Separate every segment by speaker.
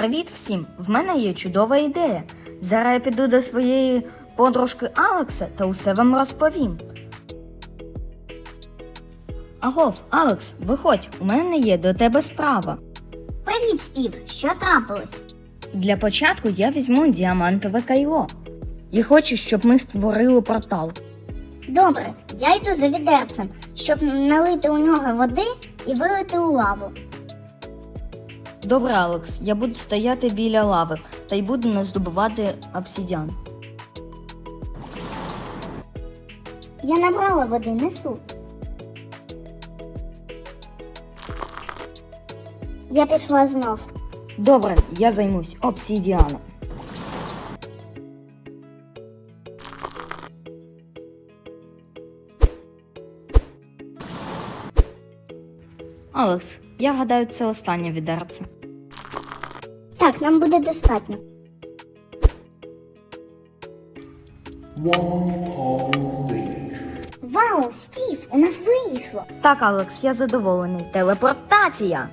Speaker 1: Привіт всім! В мене є чудова ідея. Зараз я піду до своєї подружки Алекса та усе вам розповім. Агов, Алекс, виходь, у мене є до тебе справа.
Speaker 2: Привіт, Стів! Що трапилось?
Speaker 1: Для початку я візьму діамантове кайло. І хочу, щоб ми створили портал.
Speaker 2: Добре, я йду за відерцем, щоб налити у нього води і вилити у лаву.
Speaker 1: Добре, Алекс, я буду стояти біля лави та й буду наздобувати обсідіан.
Speaker 2: Я набрала води, несу. Я пішла знов.
Speaker 1: Добре, я займусь обсідіаном. Алекс, я гадаю, це останнє відерце.
Speaker 2: Так, нам буде достатньо. Вау, Стів, у нас вийшло.
Speaker 1: Так, Алекс, я задоволений. Телепортація.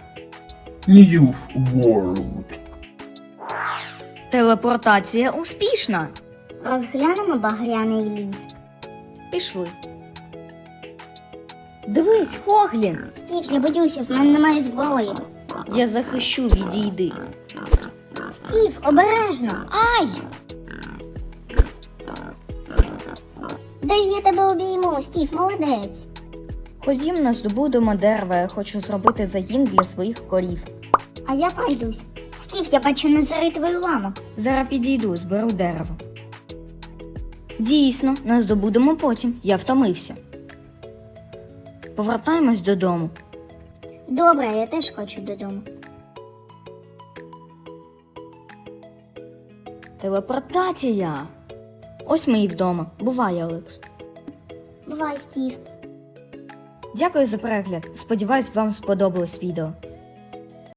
Speaker 3: New World.
Speaker 1: Телепортація успішна.
Speaker 2: Розглянемо багряний ліс.
Speaker 1: Пішли. Дивись, Хоглін.
Speaker 2: Стів, я боюся, в мене немає зброї.
Speaker 1: Я захищу, відійди.
Speaker 2: Стів, обережно.
Speaker 1: Ай!
Speaker 2: Дай я тебе обійму, Стів, молодець.
Speaker 1: Ходім, наздобудемо дерева, я хочу зробити загін для своїх корів.
Speaker 2: А я пройдусь. Стів, я бачу незаритовий уламок.
Speaker 1: Зараз підійду, зберу дерево. Дійсно, нас здобудемо потім. Я втомився. Повертаємось додому.
Speaker 2: Добре, я теж хочу додому.
Speaker 1: Телепортація. Ось ми і вдома. Бувай, Алекс.
Speaker 2: Бувай, Стів.
Speaker 1: Дякую за перегляд. Сподіваюсь, вам сподобалось відео.